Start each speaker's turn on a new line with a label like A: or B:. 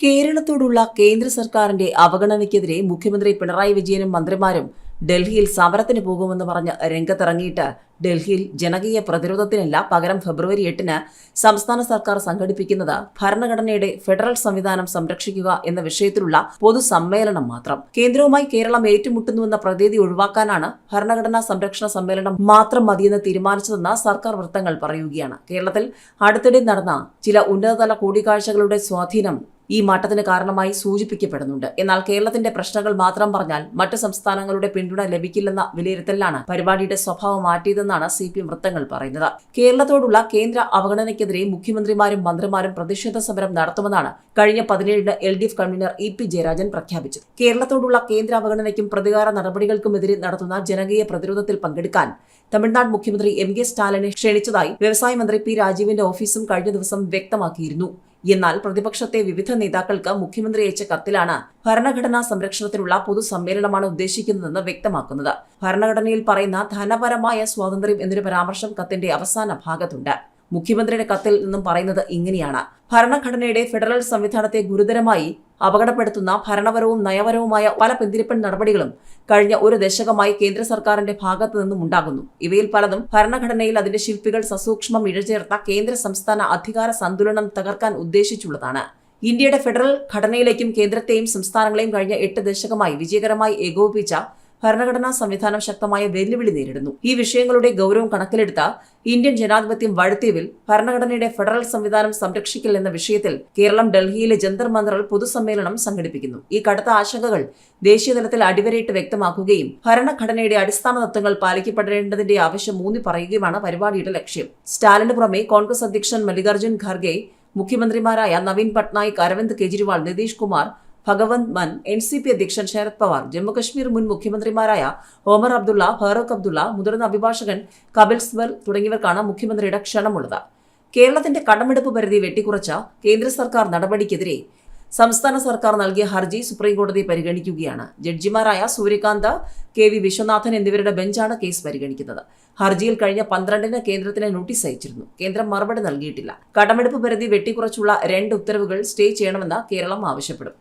A: കേരളത്തോടുള്ള കേന്ദ്ര സർക്കാരിന്റെ അവഗണനയ്ക്കെതിരെ മുഖ്യമന്ത്രി പിണറായി വിജയനും മന്ത്രിമാരും ഡൽഹിയിൽ സമരത്തിന് പോകുമെന്ന് പറഞ്ഞ് രംഗത്തിറങ്ങിയിട്ട് ഡൽഹിയിൽ ജനകീയ പ്രതിരോധത്തിനല്ല പകരം ഫെബ്രുവരി എട്ടിന് സംസ്ഥാന സർക്കാർ സംഘടിപ്പിക്കുന്നത് ഭരണഘടനയുടെ ഫെഡറൽ സംവിധാനം സംരക്ഷിക്കുക എന്ന വിഷയത്തിലുള്ള പൊതുസമ്മേളനം മാത്രം. കേന്ദ്രവുമായി കേരളം ഏറ്റുമുട്ടുന്നുവെന്ന പ്രതീതി ഒഴിവാക്കാനാണ് ഭരണഘടനാ സംരക്ഷണ സമ്മേളനം മാത്രം മതിയെന്ന് തീരുമാനിച്ചതെന്ന് സർക്കാർ വൃത്തങ്ങൾ പറയുകയാണ്. കേരളത്തിൽ അടുത്തിടെ നടന്ന ചില ഉന്നതതല കൂടിക്കാഴ്ചകളുടെ സ്വാധീനം ഈ മാറ്റത്തിന് കാരണമായി സൂചിപ്പിക്കപ്പെടുന്നുണ്ട്. എന്നാൽ കേരളത്തിന്റെ പ്രശ്നങ്ങൾ മാത്രം പറഞ്ഞാൽ മറ്റ് സംസ്ഥാനങ്ങളുടെ പിന്തുണ ലഭിക്കില്ലെന്ന വിലയിരുത്തലിലാണ് പരിപാടിയുടെ സ്വഭാവം മാറ്റിയതെന്നാണ് സി പി വൃത്തങ്ങൾ പറയുന്നത്. കേരളത്തോടുള്ള കേന്ദ്ര അവഗണനയ്ക്കെതിരെ മുഖ്യമന്ത്രിമാരും മന്ത്രിമാരും പ്രതിഷേധ സമരം നടത്തുമെന്നാണ് കഴിഞ്ഞ പതിനേഴിന് L D F convener E P Jayarajan പ്രഖ്യാപിച്ചത്. കേരളത്തോടുള്ള കേന്ദ്ര അവഗണനയ്ക്കും പ്രതികാര നടപടികൾക്കുമെതിരെ നടത്തുന്ന ജനകീയ പ്രതിരോധത്തിൽ പങ്കെടുക്കാൻ തമിഴ്നാട് മുഖ്യമന്ത്രി എം കെ സ്റ്റാലിനെ ക്ഷണിച്ചതായി വ്യവസായ മന്ത്രി പി രാജീവിന്റെ ഓഫീസും കഴിഞ്ഞ ദിവസം വ്യക്തമാക്കിയിരുന്നു. എന്നാൽ പ്രതിപക്ഷത്തെ വിവിധ നേതാക്കൾക്ക് മുഖ്യമന്ത്രി അയച്ച കത്തിലാണ് ഭരണഘടനാ സംരക്ഷണത്തിനുള്ള പൊതുസമ്മേളനമാണ് ഉദ്ദേശിക്കുന്നതെന്ന് വ്യക്തമാക്കുന്നത്. ഭരണഘടനയിൽ പറയുന്ന ധനപരമായ സ്വാതന്ത്ര്യം എന്നൊരു പരാമർശം കത്തിന്റെ അവസാന ഭാഗത്തുണ്ട്. മുഖ്യമന്ത്രിയുടെ കത്തിൽ നിന്നും പറയുന്നത് ഇങ്ങനെയാണ്. ഭരണഘടനയുടെ ഫെഡറൽ സംവിധാനത്തെ ഗുരുതരമായി അപകടപ്പെടുത്തുന്ന ഭരണപരവും നയപരവുമായ പല പിന്തിരിപ്പൻ നടപടികളും കഴിഞ്ഞ ഒരു ദശകമായി കേന്ദ്ര സർക്കാരിന്റെ ഭാഗത്തു നിന്നും ഉണ്ടാകുന്നു. ഇവയിൽ പലതും ഭരണഘടനയിൽ അതിന്റെ ശില്പികൾ സസൂക്ഷ്മം ഇഴചേർത്ത കേന്ദ്ര സംസ്ഥാന അധികാര സന്തുലനം തകർക്കാൻ ഉദ്ദേശിച്ചുള്ളതാണ്. ഇന്ത്യയുടെ ഫെഡറൽ ഘടനയിലേക്കും കേന്ദ്രത്തെയും സംസ്ഥാനങ്ങളെയും കഴിഞ്ഞ എട്ട് ദശകമായി വിജയകരമായി ഏകോപിപ്പിച്ച ഭരണഘടനാ സംവിധാനം ശക്തമായ വെല്ലുവിളി നേരിടുന്നു. ഈ വിഷയങ്ങളുടെ ഗൗരവം കണക്കിലെടുത്ത ഇന്ത്യൻ ജനാധിപത്യം വഴുത്തിയവിൽ ഭരണഘടനയുടെ ഫെഡറൽ സംവിധാനം സംരക്ഷിക്കൽ എന്ന വിഷയത്തിൽ കേരളം ഡൽഹിയിലെ ജന്തർ മന്ദറിൽ പൊതുസമ്മേളനം സംഘടിപ്പിക്കുന്നു. ഈ കടുത്ത ആശങ്കകൾ ദേശീയതലത്തിൽ അടിവരയിട്ട് വ്യക്തമാക്കുകയും ഭരണഘടനയുടെ അടിസ്ഥാന തത്വങ്ങൾ പാലിക്കപ്പെടേണ്ടതിന്റെ ആവശ്യം ഊന്നി പറയുകയുമാണ് പരിപാടിയുടെ ലക്ഷ്യം. സ്റ്റാലിന് പുറമെ കോൺഗ്രസ് അധ്യക്ഷൻ മല്ലികാർജുൻ ഖാർഗെ മുഖ്യമന്ത്രിമാരായ നവീൻ പട്നായിക് അരവിന്ദ് കെജ്രിവാൾ നിതീഷ് കുമാർ ഭഗവന്ത് മൻ എൻ സി പി അധ്യക്ഷൻ ശരത് പവാർ ജമ്മുകശ്മീർ മുൻ മുഖ്യമന്ത്രിമാരായ ഹോമർ അബ്ദുള്ള ഫാറൂഖ് അബ്ദുള്ള മുതിർന്ന അഭിഭാഷകൻ കപിൽ സ്വർ തുടങ്ങിയവർക്കാണ് മുഖ്യമന്ത്രിയുടെ ക്ഷണമുള്ളത്. കേരളത്തിന്റെ കടമെടുപ്പ് പരിധി വെട്ടിക്കുറച്ച കേന്ദ്ര സർക്കാർ നടപടിക്കെതിരെ സംസ്ഥാന സർക്കാർ നൽകിയ ഹർജി സുപ്രീംകോടതി പരിഗണിക്കുകയാണ്. ജഡ്ജിമാരായ സൂര്യകാന്ത് കെ വി വിശ്വനാഥൻ എന്നിവരുടെ ബെഞ്ചാണ് കേസ് പരിഗണിക്കുന്നത്. ഹർജിയിൽ കഴിഞ്ഞ പന്ത്രണ്ടിന് കേന്ദ്രത്തിന് നോട്ടീസ് അയച്ചിരുന്നു. കേന്ദ്രം മറുപടി നൽകിയിട്ടില്ല. കടമെടുപ്പ് പരിധി വെട്ടിക്കുറച്ചുള്ള രണ്ട് ഉത്തരവുകൾ സ്റ്റേ ചെയ്യണമെന്ന് കേരളം ആവശ്യപ്പെടും.